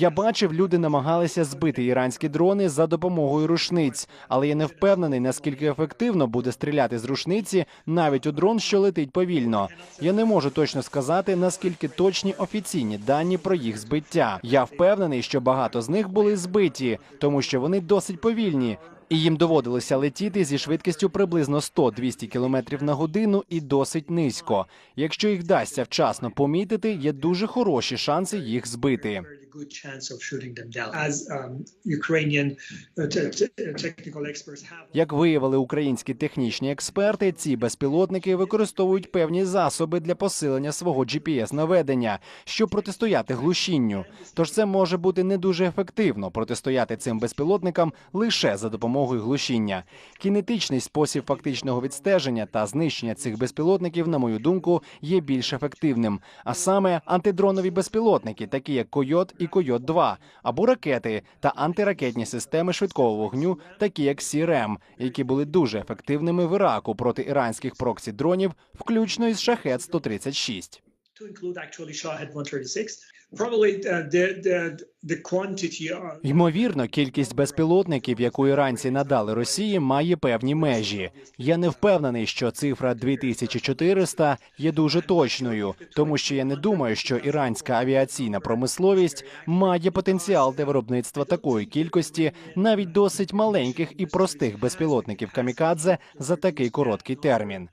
Я бачив, люди намагалися збити іранські дрони за допомогою рушниць, але я не впевнений, наскільки ефективно буде стріляти з рушниці навіть у дрон, що летить повільно. Я не можу точно сказати, наскільки точні офіційні дані про їх збиття. Я впевнений, що багато з них були збиті, тому що вони досить повільні. І їм доводилося летіти зі швидкістю приблизно 100-200 км на годину і досить низько. Якщо їх вдасться вчасно помітити, є дуже хороші шанси їх збити. Good chance of shooting them down. As um, Ukrainian uh, te- te- technical experts have Як виявили українські технічні експерти, ці безпілотники використовують певні засоби для посилення свого GPS-наведення, щоб протистояти глушінню. Тож це може бути не дуже ефективно протистояти цим безпілотникам лише за допомогою глушіння. Кінетичний спосіб фактичного відстеження та знищення цих безпілотників, на мою думку, є більш ефективним. А саме антидронові безпілотники, такі як Койот і Койот 2 або ракети та антиракетні системи швидкого вогню, такі як СІРЕМ, які були дуже ефективними в Іраку проти іранських проксі дронів, включно із Шахет 136 to include actually Shahed 136. Probably uh, the the the quantity Ймовірно, кількість безпілотників, яку іранці надали Росії, має певні межі. Я не впевнений, що цифра 2400 є дуже точною, тому що я не думаю, що іранська авіаційна промисловість має потенціал для виробництва такої кількості, навіть досить маленьких і простих безпілотників камікадзе за такий короткий термін.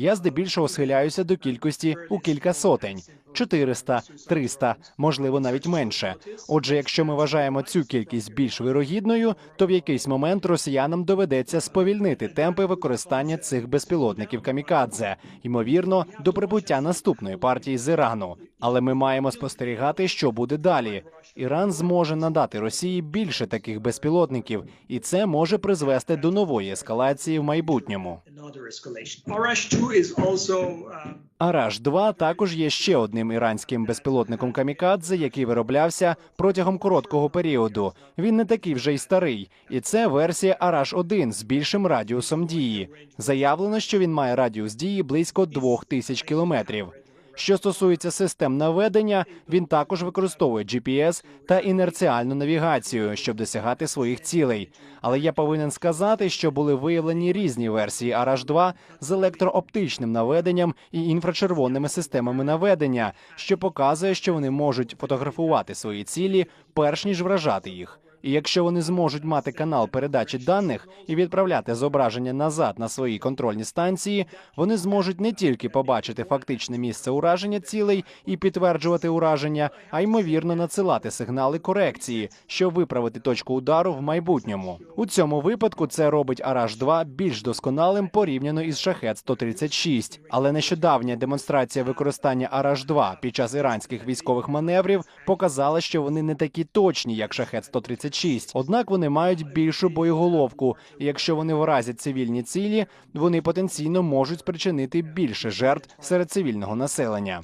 Я здебільшого схиляюся до кількості у кілька сотень. 400, 300, можливо, навіть менше. Отже, якщо ми вважаємо цю кількість більш вирогідною, то в якийсь момент росіянам доведеться сповільнити темпи використання цих безпілотників камікадзе, ймовірно, до прибуття наступної партії з Ірану. Але ми маємо спостерігати, що буде далі. Іран зможе надати Росії більше таких безпілотників, і це може призвести до нової ескалації в майбутньому. Another escalation. Arash 2 is um, Араш 2 також є ще одним іранським безпілотником камікадзе, який вироблявся протягом короткого періоду. Він не такий вже й старий, і це версія Араш 1 з більшим радіусом дії. Заявлено, що він має радіус дії близько 2000 кілометрів. Що стосується систем наведення, він також використовує GPS та інерціальну навігацію, щоб досягати своїх цілей. Але я повинен сказати, що були виявлені різні версії Arash 2 з електрооптичним наведенням і інфрачервонними системами наведення, що показує, що вони можуть фотографувати свої цілі перш ніж вражати їх. І якщо вони зможуть мати канал передачі даних і відправляти зображення назад на свої контрольні станції, вони зможуть не тільки побачити фактичне місце ураження цілей і підтверджувати ураження, а ймовірно надсилати сигнали корекції, щоб виправити точку удару в майбутньому. У цьому випадку це робить Араш 2 більш досконалим порівняно із Шахет 136 Але нещодавня демонстрація використання Араш 2 під час іранських військових маневрів показала, що вони не такі точні, як Шахет 136 Однак вони мають більшу боєголовку, і якщо вони вразять цивільні цілі, вони потенційно можуть спричинити більше жертв серед цивільного населення.